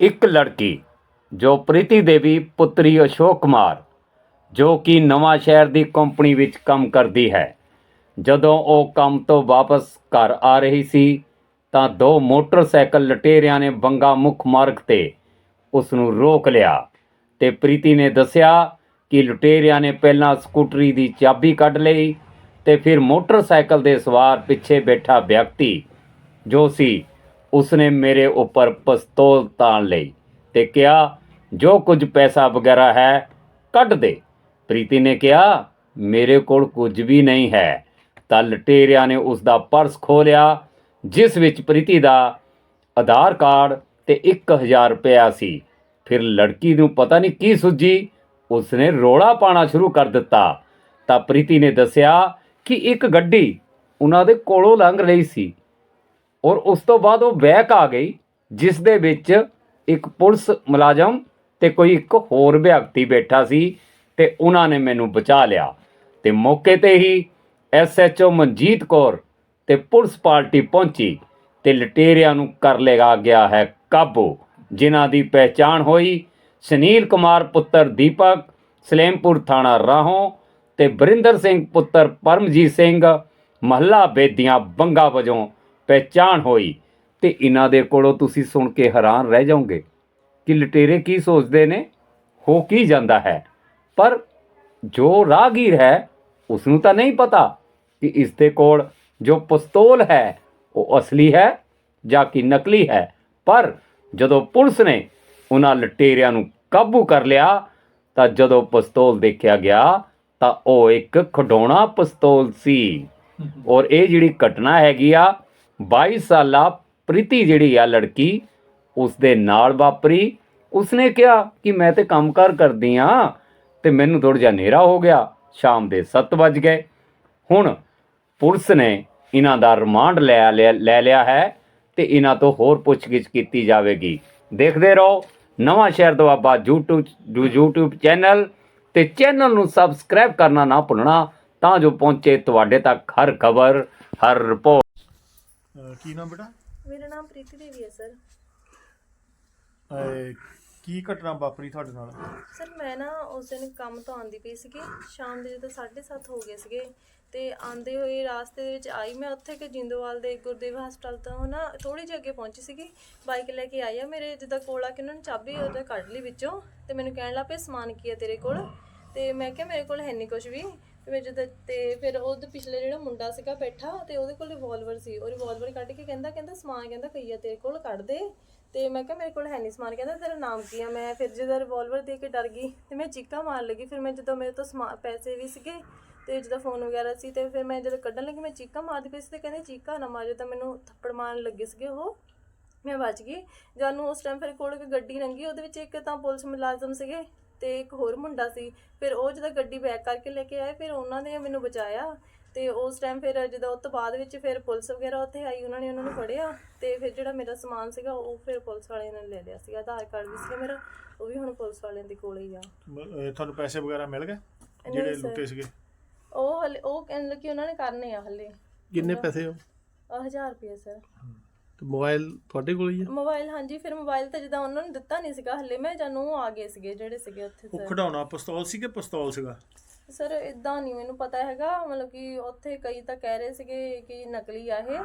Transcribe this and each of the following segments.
ਇੱਕ ਲੜਕੀ ਜੋ ਪ੍ਰੀਤੀ ਦੇਵੀ ਪੁੱਤਰੀ ਅਸ਼ੋਕ ਕੁਮਾਰ, ਜੋ ਕਿ ਨਵਾਂ ਸ਼ਹਿਰ ਦੀ ਕੰਪਨੀ ਵਿੱਚ ਕੰਮ ਕਰਦੀ ਹੈ। ਜਦੋਂ ਉਹ ਕੰਮ ਤੋਂ ਵਾਪਸ ਘਰ ਆ ਰਹੀ ਸੀ, ਤਾਂ ਦੋ ਮੋਟਰਸਾਈਕਲ ਲਟੇਰਿਆਂ ਨੇ ਬੰਗਾ ਮੁੱਖ ਮਾਰਗ ਤੇ ਉਸ ਨੂੰ ਰੋਕ ਲਿਆ ਤੇ ਪ੍ਰੀਤੀ ਨੇ ਦੱਸਿਆ ਕਿ ਲੁਟੇਰਿਆਂ ਨੇ ਪਹਿਲਾਂ ਸਕੂਟਰੀ ਦੀ ਚਾਬੀ ਕੱਢ ਲਈ ਤੇ ਫਿਰ ਮੋਟਰਸਾਈਕਲ ਦੇ ਸਵਾਰ ਪਿੱਛੇ ਬੈਠਾ ਵਿਅਕਤੀ ਜੋ ਸੀ ਉਸਨੇ ਮੇਰੇ ਉੱਪਰ ਪਿਸਤੌਲ ਤਾਣ ਲਈ ਤੇ ਕਿਹਾ, ਜੋ ਕੁਝ ਪੈਸਾ ਵਗੈਰਾ ਹੈ, ਕੱਢ ਦੇ। ਪ੍ਰੀਤੀ ਨੇ ਕਿਹਾ, ਮੇਰੇ ਕੋਲ ਕੁਝ ਵੀ ਨਹੀਂ ਹੈ। ਤਾਂ ਲਟੇਰਿਆਂ ਨੇ ਉਸ ਦਾ ਪਰਸ ਖੋਲਿਆ ਜਿਸ ਵਿੱਚ ਪ੍ਰੀਤੀ ਦਾ ਆਧਾਰ ਕਾਰਡ ਤੇ 1000 ਰੁਪਇਆ ਸੀ। ਫਿਰ ਲੜਕੀ ਨੂੰ ਪਤਾ ਨਹੀਂ ਕੀ ਸੁੱਜੀ ਉਸਨੇ ਰੋਲਾ ਪਾਣਾ ਸ਼ੁਰੂ ਕਰ ਦਿੱਤਾ। ਤਾਂ ਪ੍ਰੀਤੀ ਨੇ ਦੱਸਿਆ ਕਿ ਇੱਕ ਗੱਡੀ ਉਹਨਾਂ ਦੇ ਕੋਲੋਂ ਲੰਘ ਰਹੀ ਸੀ। ਔਰ ਉਸ ਤੋਂ ਬਾਅਦ ਉਹ ਬੈਕ ਆ ਗਈ, ਜਿਸ ਦੇ ਵਿੱਚ ਇੱਕ ਪੁਲਿਸ ਮੁਲਾਜ਼ਮ ਤੇ ਕੋਈ ਇੱਕ ਹੋਰ ਵਿਅਕਤੀ ਬੈਠਾ ਸੀ ਤੇ ਉਹਨਾਂ ਨੇ ਮੈਨੂੰ ਬਚਾ ਲਿਆ। ਤੇ ਮੌਕੇ ਤੇ ਹੀ ਐਸਐਚਓ ਮਨਜੀਤ ਕੌਰ ਤੇ ਪੁਲਿਸ ਪਾਰਟੀ ਪਹੁੰਚੀ ਤੇ ਲਟੇਰਿਆਂ ਨੂੰ ਕਰ ਲੇਗਾ ਗਿਆ ਹੈ ਕਾਬੂ, ਜਿਨ੍ਹਾਂ ਦੀ ਪਹਿਚਾਣ ਹੋਈ ਸੁਨੀਲ ਕੁਮਾਰ ਪੁੱਤਰ ਦੀਪਕ, ਸਲੇਮਪੁਰ ਥਾਣਾ ਰਾਹੋਂ ਤੇ ਬਰਿੰਦਰ ਸਿੰਘ ਪੁੱਤਰ ਪਰਮਜੀਤ ਸਿੰਘ, ਮਹੱਲਾ ਬੇਦੀਆਂ ਬੰਗਾ ਵਜੋਂ ਪਹਿਚਾਣ ਹੋਈ ਤੇ ਇਹਨਾਂ ਦੇ ਕੋਲੋਂ ਤੁਸੀਂ ਸੁਣ ਕੇ ਹੈਰਾਨ ਰਹਿ ਜਾਓਗੇ ਕਿ ਲਟੇਰੇ ਕੀ ਸੋਚਦੇ ਨੇ ਹੋ ਕੀ ਜਾਂਦਾ ਹੈ। ਪਰ ਜੋ ਰਾਹਗੀਰ ਹੈ ਉਸ ਨੂੰ ਤਾਂ ਨਹੀਂ ਪਤਾ ਕਿ ਇਸ ਦੇ ਕੋਲ ਜੋ ਪਿਸਤੌਲ ਹੈ ਉਹ ਅਸਲੀ ਹੈ ਜਾਂ ਕਿ ਨਕਲੀ ਹੈ। ਪਰ ਜਦੋਂ ਪੁਲਿਸ ਨੇ ਉਹਨਾਂ ਲਟੇਰਿਆਂ ਨੂੰ ਕਾਬੂ ਕਰ ਲਿਆ ਤਾਂ ਜਦੋਂ ਪਿਸਤੌਲ ਦੇਖਿਆ ਗਿਆ ਤਾਂ ਉਹ ਇੱਕ ਖਡੌਣਾ ਪਿਸਤੌਲ ਸੀ। ਔਰ ਇਹ ਜਿਹੜੀ ਘਟਨਾ ਹੈਗੀ ਆ 22 ਸਾਲਾ ਪ੍ਰੀਤੀ ਜਿਹੜੀ ਆ ਲੜਕੀ ਉਸ ਦੇ ਨਾਲ ਵਾਪਰੀ। ਉਸਨੇ ਕਿਹਾ ਕਿ ਮੈਂ ਤੇ ਕੰਮਕਾਰ ਕਰਦੀ ਆ ਤੇ ਮੈਨੂੰ ਥੋੜ੍ਹਾ ਜਿਹਾ ਹਨੇਰਾ ਹੋ ਗਿਆ। ਸ਼ਾਮ ਦੇ 7 ਵੱਜ ਗਏ। ਹੁਣ ਪੁਲਿਸ ਨੇ ਇਹਨਾਂ ਦਾ ਰਿਮਾਂਡ ਲੈ ਲਿਆ ਲੈ ਲਿਆ ਹੈ ਤੇ ਇਹਨਾਂ ਤੋਂ ਹੋਰ ਪੁੱਛਗਿੱਛ ਕੀਤੀ ਜਾਵੇਗੀ। ਦੇਖਦੇ ਰਹੋ ਨਵਾਂ ਸ਼ਹਿਰ ਦੁਆਬਾ YouTube ਜੋ YouTube ਚੈਨਲ ਤੇ ਚੈਨਲ ਨੂੰ ਸਬਸਕ੍ਰਾਈਬ ਕਰਨਾ ਨਾ ਭੁੱਲਣਾ ਤਾਂ ਜੋ ਪਹੁੰਚੇ ਤੁਹਾਡੇ ਤੱਕ ਹਰ ਖਬਰ, ਹਰ ਰਿਪੋਰਟ ਅਹ ਕੀ ਨਾਮ ਬੇਟਾ? ਮੇਰਾ ਨਾਮ ਪ੍ਰੀਤੀ ਦੇਵੀ ਹੈ ਸਰ। ਅਹ ਕੀ ਘਟਨਾ ਵਾਪਰੀ ਤੁਹਾਡੇ ਨਾਲ? ਸਰ ਮੈਂ ਨਾ ਉਸ ਦਿਨ ਕੰਮ ਤੋਂ ਆਂਦੀ ਪਈ ਸੀਗੀ। ਸ਼ਾਮ ਦੇ ਜਦੋਂ 7:30 ਹੋ ਗਏ ਸੀਗੇ ਤੇ ਆਂਦੇ ਹੋਏ ਰਾਸਤੇ ਦੇ ਵਿੱਚ ਆਈ ਮੈਂ। ਉੱਥੇ ਕਿ ਜਿੰਦੋਵਾਲ ਦੇ ਗੁਰਦੇਵ ਹਸਪਤਾਲ ਤੋਂ ਨਾ ਥੋੜੀ ਜਿਹੀ ਅੱਗੇ ਪਹੁੰਚੀ ਸੀਗੀ। ਬਾਈਕ ਲੈ ਕੇ ਆਈ ਆ ਮੇਰੇ ਜਿੱਦਾਂ ਕੋਲ ਆ ਕੇ ਉਹਨਾਂ ਨੇ ਚਾਬੀ ਉਹਦਾ ਕੱਢ ਲਈ ਵਿੱਚੋਂ। ਤੇ ਮੈਨੂੰ ਕਹਿਣ ਲੱਗ ਪਏ ਸਮਾਨ ਕੀ ਹੈ ਤੇਰੇ ਕੋਲ? ਤੇ ਮੈਂ ਕਿਹਾ ਮੇਰੇ ਕੋਲ ਹੈ ਨਹੀਂ ਕੁਝ ਵੀ। ਤੇ ਫਿਰ ਜਦੋਂ ਤੇ ਫਿਰ ਉਹਦੇ ਪਿਛਲੇ ਜਿਹੜਾ ਮੁੰਡਾ ਸੀਗਾ ਬੈਠਾ ਤੇ ਉਹਦੇ ਕੋਲ ਰਿਵਾਲਵਰ ਸੀ। ਉਹ ਰਿਵਾਲਵਰ ਕੱਢ ਕੇ ਕਹਿੰਦਾ ਕਹਿੰਦਾ ਸਮਾਨ ਕਹਿੰਦਾ ਕਈ ਆ ਤੇਰੇ ਕੋਲ ਕੱਢ ਦੇ। ਤੇ ਮੈਂ ਕਿਹਾ ਮੇਰੇ ਕੋਲ ਹੈ ਨਹੀਂ ਸਮਾਨ। ਕਹਿੰਦਾ ਤੇਰਾ ਨਾਮ ਕੀ ਆ? ਮੈਂ ਫਿਰ ਜਦੋਂ ਰਿਵਾਲਵਰ ਦੇ ਕੇ ਡਰ ਗਈ ਤੇ ਮੈਂ ਚੀਕਾਂ ਮਾਰਨ ਲੱਗੀ। ਫਿਰ ਮੈਂ ਜਦੋਂ ਮੇਰੇ ਤੋਂ ਸਮਾ ਪੈਸੇ ਵੀ ਸੀਗੇ ਤੇ ਜਦੋਂ ਫੋਨ ਵਗੈਰਾ ਸੀ ਤੇ ਫਿਰ ਮੈਂ ਜਦੋਂ ਕੱਢਣ ਲੱਗੀ ਮੈਂ ਚੀਕਾਂ ਮਾਰਦੀ ਪਈ ਸੀ ਤੇ ਕਹਿੰਦੇ, ਚੀਕਾਂ ਨਾ ਮਾਰਿਓ। ਤਾਂ ਮੈਨੂੰ ਥੱਪੜ ਮਾਰਨ ਲੱਗੇ ਸੀਗੇ ਉਹ। ਮੈਂ ਬਚ ਗਈ। ਜਾਨੂੰ ਉਸ ਟਾਈਮ ਫਿਰ ਕੋਲ ਇੱਕ ਗੱਡੀ ਲੰਘੀ ਉਹਦੇ ਵਿੱਚ ਇੱਕ ਤਾਂ ਪੁਲਿਸ ਮੁਲਾਜ਼ਮ ਸੀਗੇ ਤੇ ਇੱਕ ਹੋਰ ਮੁੰਡਾ ਸੀ। ਫਿਰ ਉਹ ਜਦੋਂ ਗੱਡੀ ਬੈਕ ਕਰਕੇ ਲੈ ਕੇ ਆਏ ਫਿਰ ਉਹਨਾਂ ਨੇ ਮੈਨੂੰ ਬਚਾਇਆ। ਤੇ ਉਸ ਟਾਈਮ ਫਿਰ ਜਦੋਂ ਉਸ ਤੋਂ ਬਾਅਦ ਵਿੱਚ ਫਿਰ ਪੁਲਿਸ ਵਗੈਰਾ ਉੱਥੇ ਆਈ ਉਹਨਾਂ ਨੇ ਉਹਨਾਂ ਨੂੰ ਫੜਿਆ ਤੇ ਫਿਰ ਜਿਹੜਾ ਮੇਰਾ ਸਮਾਨ ਸੀਗਾ ਉਹ ਫਿਰ ਪੁਲਿਸ ਵਾਲਿਆਂ ਨੇ ਲੈ ਲਿਆ ਸੀਗਾ। ਆਧਾਰ ਕਾਰਡ ਵੀ ਸੀਗਾ ਮੇਰਾ ਉਹ ਵੀ ਹੁਣ ਪੁਲਿਸ ਵਾਲਿਆਂ ਦੇ ਕੋਲ ਹੀ ਆ। ਮ- ਅਹ ਤੁਹਾਨੂੰ ਪੈਸੇ ਵਗੈਰਾ ਮਿਲ ਗਏ? ਜਿਹੜੇ। ਲੁੱਟੇ ਸੀਗੇ? ਉਹ ਹਲੇ ਉਹ ਕਹਿੰਦੇ ਕਿ ਉਹਨਾਂ ਨੇ ਕਰਨੇ ਆ ਹਲੇ। ਕਿੰਨੇ ਪੈਸੇ ਹੋ 1000 ਰੁਪਏ ਸਰ ਤੇ ਮੋਬਾਈਲ ਤੁਹਾਡੇ ਕੋਲ ਹੀ ਹੈ ਮੋਬਾਈਲ ਹਾਂਜੀ ਫਿਰ ਮੋਬਾਈਲ ਤਾਂ ਜਿੱਦਾਂ ਉਹਨਾਂ ਨੂੰ ਦਿੱਤਾ ਨਹੀਂ ਸੀਗਾ ਹਲੇ ਮੈਂ ਜਾਨੂੰ ਉਹ ਆ ਗਏ ਸੀਗੇ ਜਿਹੜੇ ਸੀਗੇ ਉੱਥੇ ਉਹ ਸਰ ਖਡਾਉਣਾ ਪਿਸਤੌਲ ਸੀ ਕਿ ਪਿਸਤੌਲ ਸੀਗਾ? ਸਰ ਇਦਾਂ ਨਹੀਂ ਮੈਨੂੰ ਪਤਾ ਹੈਗਾ ਮਤਲਬ ਕਿ ਉੱਥੇ ਕਈ ਤਾਂ ਕਹਿ ਰਹੇ ਸੀਗੇ ਕਿ ਨਕਲੀ ਆ ਇਹ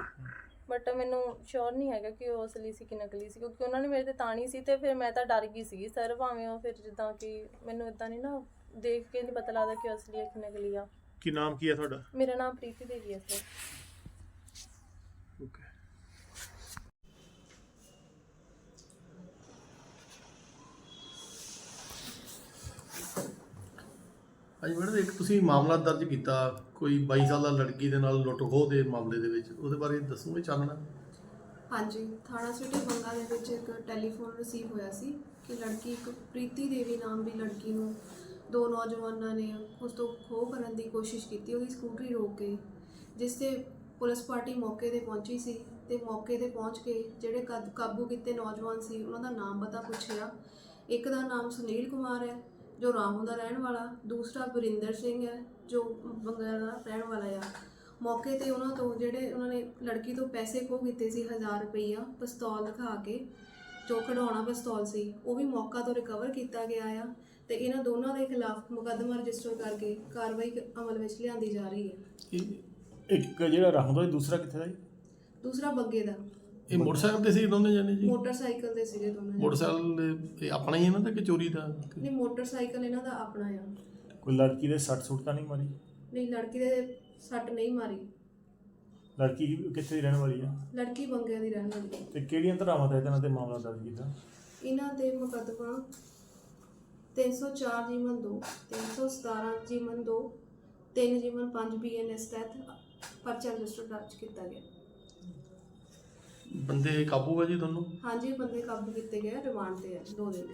ਬਟ ਮੈਨੂੰ ਸ਼ੋਰ ਨਹੀਂ ਹੈਗਾ ਕਿ ਉਹ ਅਸਲੀ ਸੀ ਕਿ ਨਕਲੀ ਸੀ ਕਿਉਂਕਿ ਉਹਨਾਂ ਨੇ ਮੇਰੇ ਤੇ ਤਾਣੀ ਸੀ ਤੇ ਫਿਰ ਮੈਂ ਤਾਂ ਡਰ ਗਈ ਸੀਗੀ ਸਰ ਭਾਵੇਂ ਉਹ ਫਿਰ ਜਿੱਦਾਂ ਕਿ ਮੈਨੂੰ ਇਦਾਂ ਨਹੀਂ ਨਾ ਦੇਖ ਕੇ ਨਹੀਂ ਪਤਾ ਲੱਗਦਾ ਕਿ ਉਹ ਅਸਲੀ ਹੈ ਕਿ ਨਕਲੀ ਆ। ਕੀ ਨਾਮ ਕੀ ਹੈ ਤੁਹਾਡਾ? ਮੇਰਾ ਨਾਮ ਪ੍ਰੀਤੀ ਦੇਵੀ ਹੈ ਸਰ ਹਾਂਜੀ ਮੈਡਮ ਇੱਕ ਤੁਸੀਂ ਮਾਮਲਾ ਦਰਜ ਕੀਤਾ, ਕੋਈ 22 ਸਾਲਾ ਲੜਕੀ ਦੇ ਨਾਲ ਲੁੱਟ ਖੋਹ ਦੇ ਮਾਮਲੇ ਦੇ ਵਿੱਚ, ਉਹਦੇ ਬਾਰੇ ਦੱਸੋਗੇ ਚਾਨਣਾ? ਹਾਂਜੀ, ਥਾਣਾ ਸਿਟੀ ਬੰਗਾ ਦੇ ਵਿੱਚ ਇੱਕ ਟੈਲੀਫੋਨ ਰਿਸੀਵ ਹੋਇਆ ਸੀ ਕਿ ਲੜਕੀ ਇੱਕ ਪ੍ਰੀਤੀ ਦੇਵੀ ਨਾਮ ਦੀ ਲੜਕੀ ਨੂੰ ਦੋ ਨੌਜਵਾਨਾਂ ਨੇ ਉਸ ਤੋਂ ਖੋਹ ਕਰਨ ਦੀ ਕੋਸ਼ਿਸ਼ ਕੀਤੀ, ਉਹਦੀ ਸਕੂਟਰੀ ਰੋਕ ਕੇ ਜਿਸ ਤੇ ਪੁਲਿਸ ਪਾਰਟੀ ਮੌਕੇ ਤੇ ਪਹੁੰਚੀ ਸੀ ਤੇ ਮੌਕੇ ਤੇ ਪਹੁੰਚ ਕੇ ਜਿਹੜੇ ਕਦ- ਕਾਬੂ ਕੀਤੇ ਨੌਜਵਾਨ ਸੀ, ਉਹਨਾਂ ਦਾ ਨਾਮ ਪਤਾ ਪੁੱਛਿਆ। ਇੱਕ ਦਾ ਨਾਮ ਸੁਨੀਲ ਕੁਮਾਰ ਹੈ ਜੋ ਰਾਮੂ ਦਾ ਰਹਿਣ ਵਾਲਾ ਦੂਸਰਾ ਬਰਿੰਦਰ ਸਿੰਘ ਹੈ ਜੋ ਬੰਗਾ ਦਾ ਰਹਿਣ ਵਾਲਾ ਆ। ਮੌਕੇ ਤੇ ਉਹਨਾਂ ਤੋਂ ਜਿਹੜੇ ਉਹਨਾਂ ਨੇ ਲੜਕੀ ਤੋਂ ਪੈਸੇ ਖੋਹ ਕੀਤੇ ਸੀ 1000 ਰੁਪਈਆ ਪਿਸਤੌਲ ਦਿਖਾ ਕੇ ਜੋ ਕਢਾਉਣਾ ਪਿਸਤੌਲ ਸੀ ਉਹ ਵੀ ਮੌਕਾ ਤੋਂ ਰਿਕਵਰ ਕੀਤਾ ਗਿਆ ਆ ਤੇ ਇਹਨਾਂ ਦੋਨਾਂ ਦੇ ਖਿਲਾਫ ਮੁਕੱਦਮਾ ਰਜਿਸਟਰ ਕਰਕੇ ਕਾਰਵਾਈ ਅਮਲ ਵਿੱਚ ਲਿਆਂਦੀ ਜਾ ਰਹੀ ਹੈ। ਇੱਕ ਜਿਹੜਾ ਰਾਹੁਲ ਦਾ ਦੂਸਰਾ ਕਿੱਥੇ ਦਾ ਜੀ ਦੂਸਰਾ ਬੱਗੇ ਦਾ। ਇਹ ਮੋਟਰਸਾਈਕਲ ਤੇ ਸੀ ਦੋਨੇ ਜਾਨੇ ਜੀ? ਮੋਟਰਸਾਈਕਲ ਤੇ ਸੀਗੇ ਦੋਨੋਂ ਜਣੇ। ਮੋਟਰਸਾਈਕਲ ਇਹ ਆਪਣਾ ਹੀ ਇਹਨਾਂ ਦਾ ਕਿ ਚੋਰੀ ਦਾ? ਨਹੀਂ ਮੋਟਰਸਾਈਕਲ ਇਹਨਾਂ ਦਾ ਆਪਣਾ ਆ। ਕੋਈ ਲੜਕੀ ਦੇ ਸੱਟ ਸੁੱਟ ਤਾਂ ਨਹੀਂ ਮਾਰੀ? ਨਹੀਂ ਲੜਕੀ ਦੇ ਸੱਟ ਨਹੀਂ ਮਾਰੀ। ਲੜਕੀ ਕਿੱਥੇ ਦੀ ਰਹਿਣ ਵਾਲੀ ਆ? ਲੜਕੀ ਬੰਗਿਆਂ ਦੀ ਰਹਿਣ ਵਾਲੀ ਹੈ ਤੇ ਕਿਹੜੀਆਂ ਧਾਰਾਵਾਂ ਤਹਿਤ ਇਹਨਾਂ ਤੇ ਮਾਮਲਾ ਦਰਜ ਕੀਤਾ? ਇਹਨਾਂ ਦੇ ਮੁਕੱਦਮਾ 304 ਜੀਵਨ 2 317 ਜੀਵਨ 2 3 ਜੀਵਨ 5 ਬੀਐਨਐਸ ਤਹਿਤ ਪਰਚਾ ਰਜਿਸਟਰ ਦਰਜ ਕੀਤਾ ਗਿਆ। ਬੰਦੇ ਕਾਬੂ ਹੈ ਜੀ ਤੁਹਾਨੂੰ ਹਾਂਜੀ, ਬੰਦੇ ਕਾਬੂ ਕੀਤੇ ਗਏ ਰਿਮਾਂਡ ਤੇ ਆ, ਦੋ ਦਿਨ ਦੇ